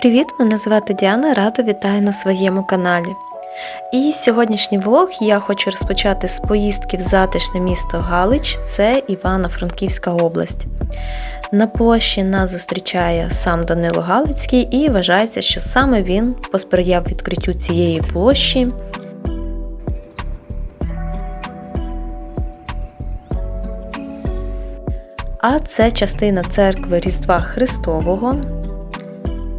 Привіт! Мене звати Діана, рада вітаю на своєму каналі. І сьогоднішній влог я хочу розпочати з поїздки в затишне місто Галич, це Івано-Франківська область. На площі нас зустрічає сам Данило Галицький і вважається, що саме він посприяв відкриттю цієї площі. А це частина церкви Різдва Христового,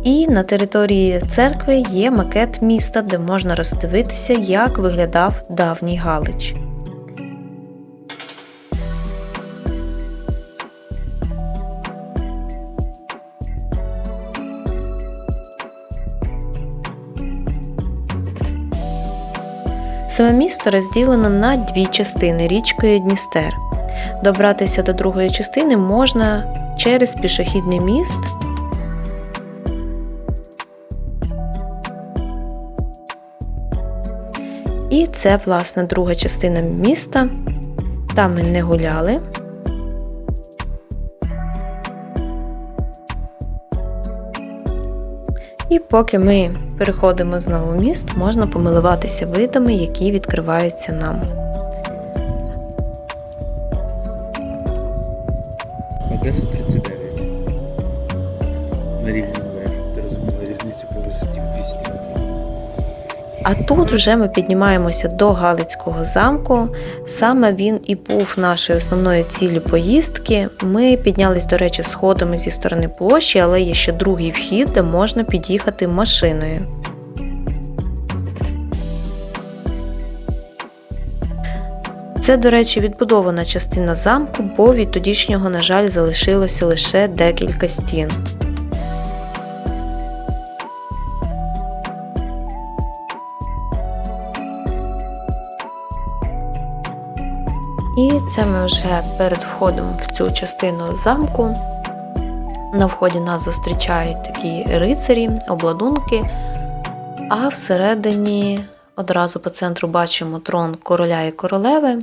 і на території церкви є макет міста, де можна роздивитися, як виглядав давній Галич. Саме місто розділено на дві частини річкою Дністер. Добратися до другої частини можна через пішохідний міст І це, власне, друга частина міста. Там ми не гуляли. І поки ми переходимо знову в міст, можна помилуватися видами, які відкриваються нам. Одеса 39. На рівні А тут вже ми піднімаємося до Галицького замку. Саме він і був нашою основною ціллю поїздки. Ми піднялись, до речі, сходами зі сторони площі, але є ще другий вхід, де можна під'їхати машиною. Це, до речі, відбудована частина замку, бо від тодішнього, на жаль, залишилося лише декілька стін. І це ми вже перед входом в цю частину замку. На вході нас зустрічають такі рицарі, обладунки, а всередині одразу по центру бачимо трон короля і королеви.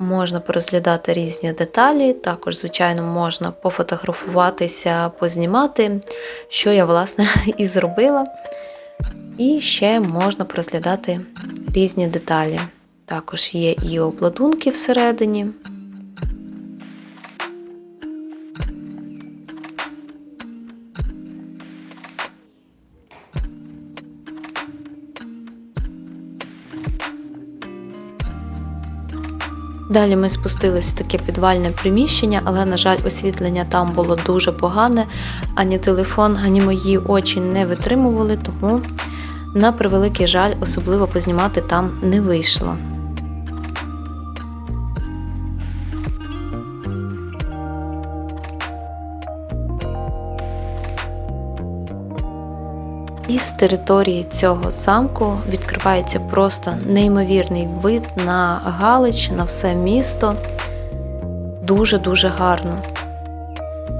Можна порозглядати різні деталі, також, звичайно, можна пофотографуватися, познімати, що я, власне, і зробила. І ще можна порозглядати різні деталі. Також є і обладунки всередині. Далі ми спустились в таке підвальне приміщення, але, на жаль, освітлення там було дуже погане, ані телефон, ані мої очі не витримували, тому, на превеликий жаль, особливо познімати там не вийшло. Із території цього замку відкривається просто неймовірний вид на Галич, на все місто. Дуже-дуже гарно.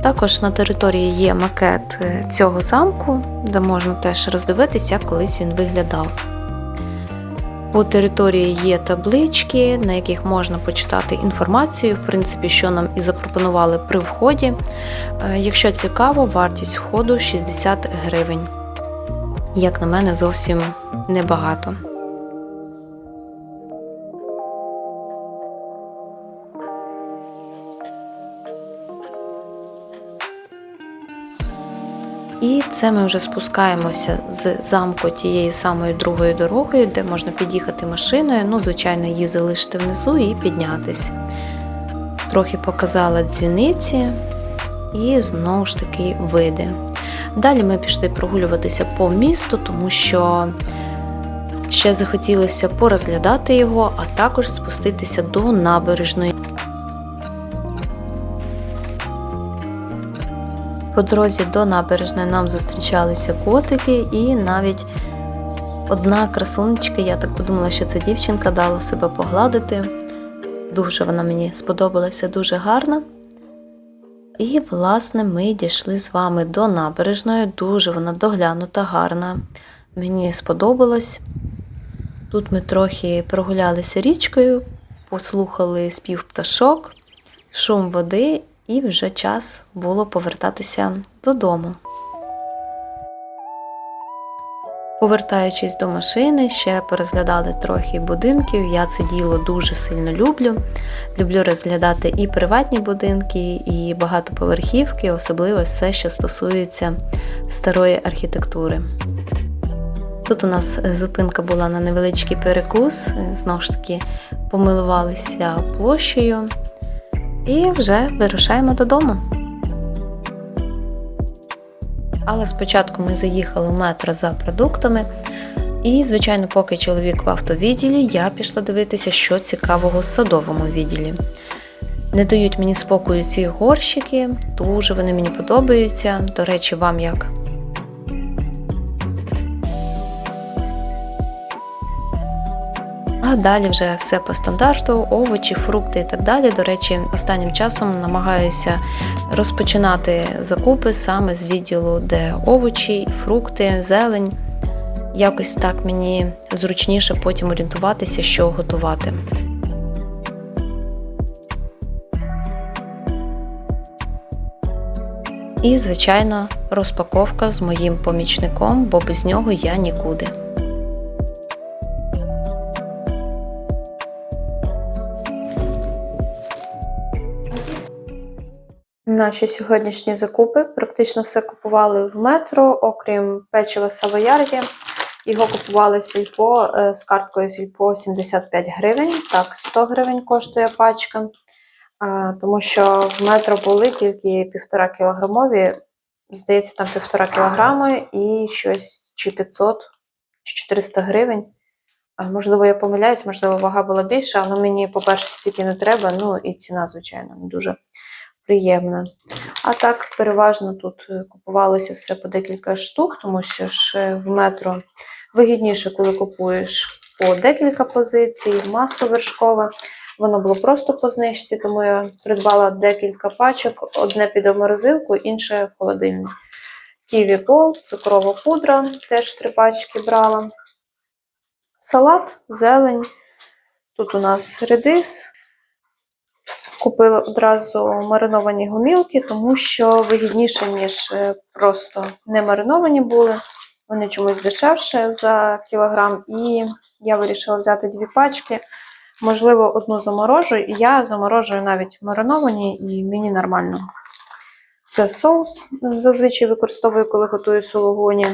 Також на території є макет е, цього замку, де можна теж роздивитися, як колись він виглядав. По території є таблички, на яких можна почитати інформацію, в принципі, що нам і запропонували при вході. Е, Якщо цікаво, вартість входу 60 гривень як на мене, зовсім небагато. І це ми вже спускаємося з замку тією самою другою дорогою, де можна під'їхати машиною. Ну, звичайно, її залишити внизу і піднятись. Трохи показала дзвіниці і знову ж таки види. Далі ми пішли прогулюватися по місту, тому що ще захотілося порозглядати його, а також спуститися до набережної. По дорозі до набережної нам зустрічалися котики, і навіть одна красунечка, я так подумала, що це дівчинка дала себе погладити. Дуже вона мені сподобалася, дуже гарна. І, власне, ми дійшли з вами до набережної. Дуже вона доглянута, гарна. Мені сподобалось. Тут ми трохи прогулялися річкою, послухали спів пташок, шум води, і вже час було повертатися додому. Повертаючись до машини, ще порозглядали трохи будинків. Я це діло дуже сильно люблю. Люблю розглядати і приватні будинки, і багатоповерхівки, особливо все, що стосується старої архітектури. Тут у нас зупинка була на невеличкий перекус, знову ж таки помилувалися площею і вже вирушаємо додому. Але спочатку ми заїхали в метро за продуктами. І, звичайно, поки чоловік в автовідділі, я пішла дивитися, що цікавого в садовому відділі. Не дають мені спокою ці горщики, дуже вони мені подобаються. До речі, вам як? Далі вже все по стандарту, овочі, фрукти і так далі. До речі, останнім часом намагаюся розпочинати закупи саме з відділу, де овочі, фрукти, зелень. Якось так мені зручніше потім орієнтуватися, що готувати. І, звичайно, розпаковка з моїм помічником, бо без нього я нікуди. Наші сьогоднішні закупи практично все купували в метро, окрім печива Савоярді. Його купували в сільпо е, з карткою сільпо 75 гривень. Так, 100 гривень коштує пачка. Тому що в метро були тільки півтора кілограмові, здається, там півтора кілограми і щось чи 500, чи 400 гривень. Можливо, я помиляюсь, можливо, вага була більша, але мені, по-перше, стільки не треба, ну і ціна, звичайно, не дуже приємна. А так, переважно тут е, купувалося все по декілька штук, тому що ж е, в метро вигідніше, коли купуєш по декілька позицій, масло вершкове. Воно було просто по знижці, тому я придбала декілька пачок, одне під морозилку, інше в холодильник. Ківі Гол, цукрова пудра, теж три пачки брала. Салат, зелень. Тут у нас редис. Купила одразу мариновані гомілки, тому що вигідніше, ніж е, просто не мариновані були. Вони чомусь дешевше за кілограм. І я вирішила взяти дві пачки. Можливо, одну заморожую. І я заморожую навіть мариновані, і мені нормально. Це соус. Зазвичай використовую, коли готую сулугуні.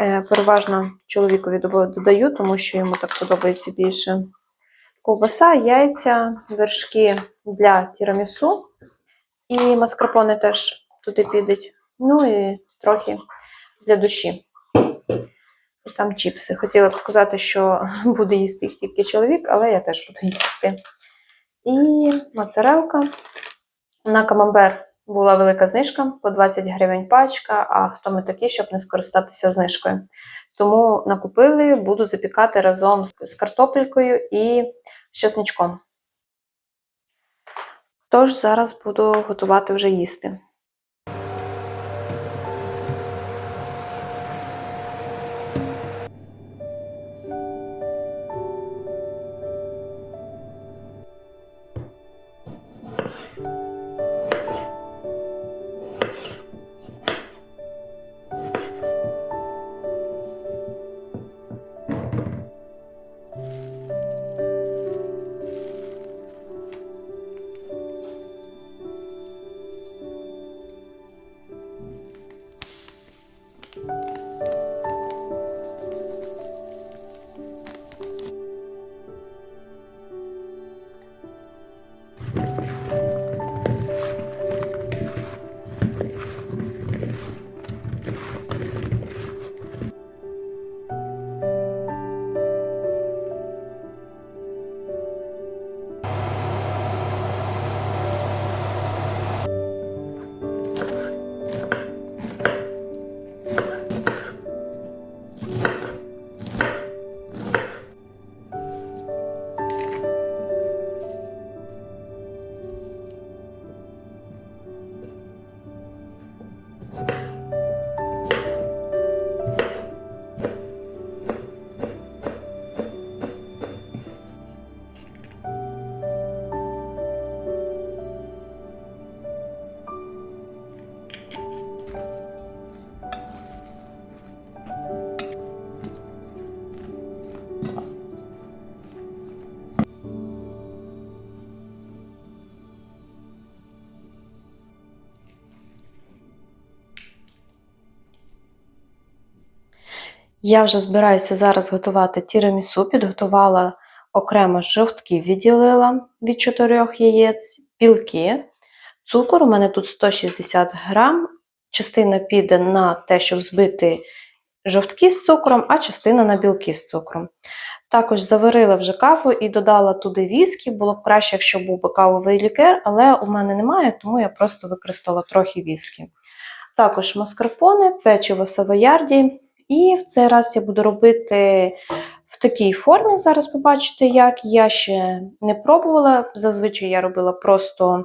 Е, Переважно чоловікові додаю, тому що йому так подобається більше. Ковбаса, яйця, вершки для тірамісу. І маскарпоне теж туди підуть. Ну і трохи для душі. І там чіпси. Хотіла б сказати, що буде їсти їх тільки чоловік, але я теж буду їсти. І моцарелка. На камамбер була велика знижка по 20 гривень пачка. А хто ми такі, щоб не скористатися знижкою? Тому накупили, буду запікати разом з картопелькою і з. Тож зараз буду готувати вже їсти. Я вже збираюся зараз готувати тірамісу. Підготувала окремо жовтки, відділила від 4 яєць, білки. Цукор у мене тут 160 грам. Частина піде на те, щоб збити жовтки з цукром, а частина на білки з цукром. Також заварила вже каву і додала туди віскі. Було б краще, якщо був би кавовий лікер, але у мене немає, тому я просто використала трохи віскі. Також маскарпоне, печиво савоярді. І в цей раз я буду робити в такій формі. Зараз побачите, як я ще не пробувала. Зазвичай я робила просто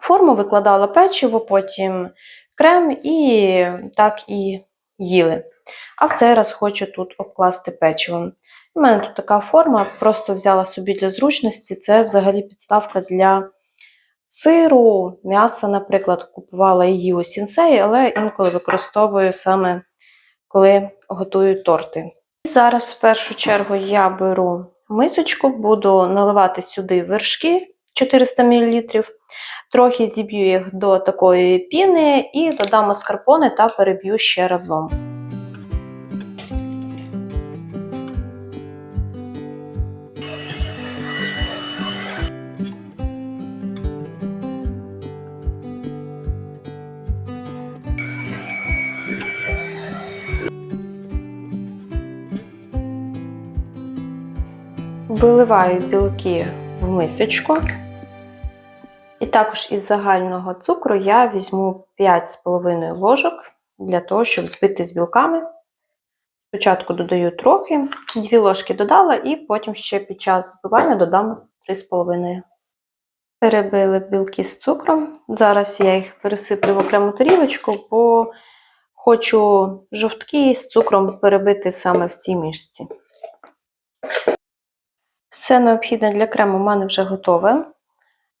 форму, викладала печиво, потім крем і так і їли. А в цей раз хочу тут обкласти печивом. У мене тут така форма, просто взяла собі для зручності. Це взагалі підставка для сиру, м'яса, наприклад, купувала її у сінсеї, але інколи використовую саме коли готую торти. Зараз, в першу чергу, я беру мисочку, буду наливати сюди вершки 400 мл, трохи зіб'ю їх до такої піни і додам маскарпоне та переб'ю ще разом. Виливаю білки в мисочку. І також із загального цукру я візьму 5,5 ложок для того, щоб збити з білками. Спочатку додаю трохи, 2 ложки додала, і потім ще під час збивання додам 3,5. Перебили білки з цукром. Зараз я їх пересиплю в окрему тарілочку, бо хочу жовтки з цукром перебити саме в цій мішці. Все необхідне для крему у мене вже готове.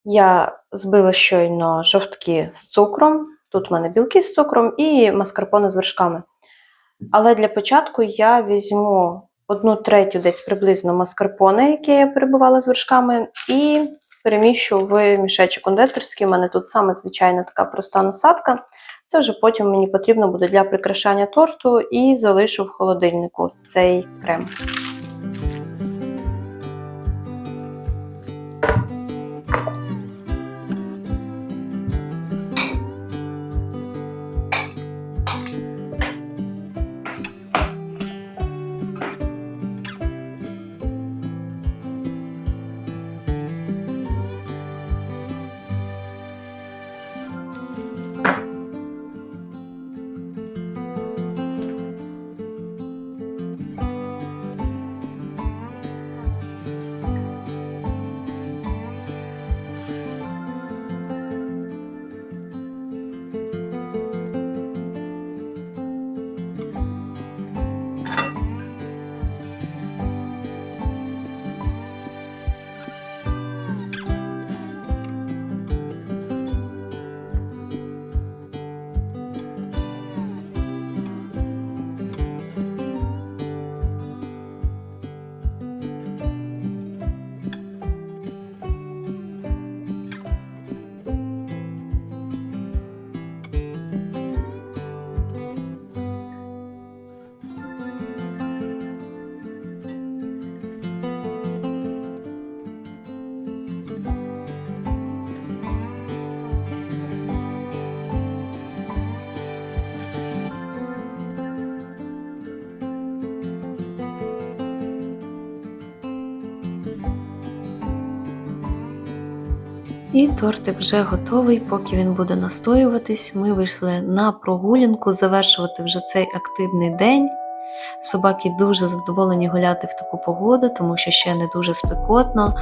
Я збила щойно жовтки з цукром. Тут у мене білки з цукром і маскарпоне з вершками. Але для початку я візьму одну третю десь приблизно маскарпоне, яке я перебувала з вершками, і переміщу в мішечок кондитерський. У мене тут саме звичайна така проста насадка. Це вже потім мені потрібно буде для прикрашання торту і залишу в холодильнику цей крем. І тортик вже готовий. Поки він буде настоюватись, ми вийшли на прогулянку, завершувати вже цей активний день. Собаки дуже задоволені гуляти в таку погоду, тому що ще не дуже спекотно,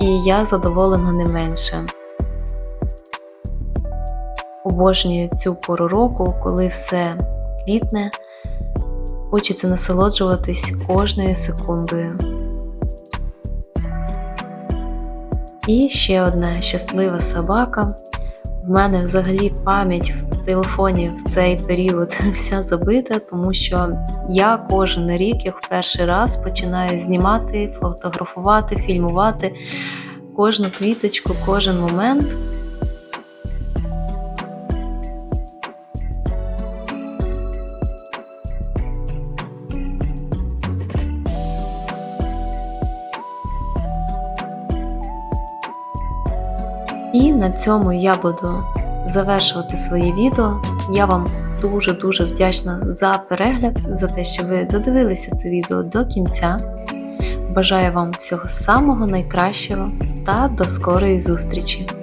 і я задоволена не менше. Обожнюю цю пору року, коли все квітне, хочеться насолоджуватись кожною секундою. І ще одна щаслива собака. В мене взагалі пам'ять в телефоні в цей період вся забита, тому що я кожен рік, як перший раз, починаю знімати, фотографувати, фільмувати кожну квіточку, кожен момент. І на цьому я буду завершувати своє відео. Я вам дуже-дуже вдячна за перегляд, за те, що ви додивилися це відео до кінця. Бажаю вам всього самого найкращого та до скорої зустрічі!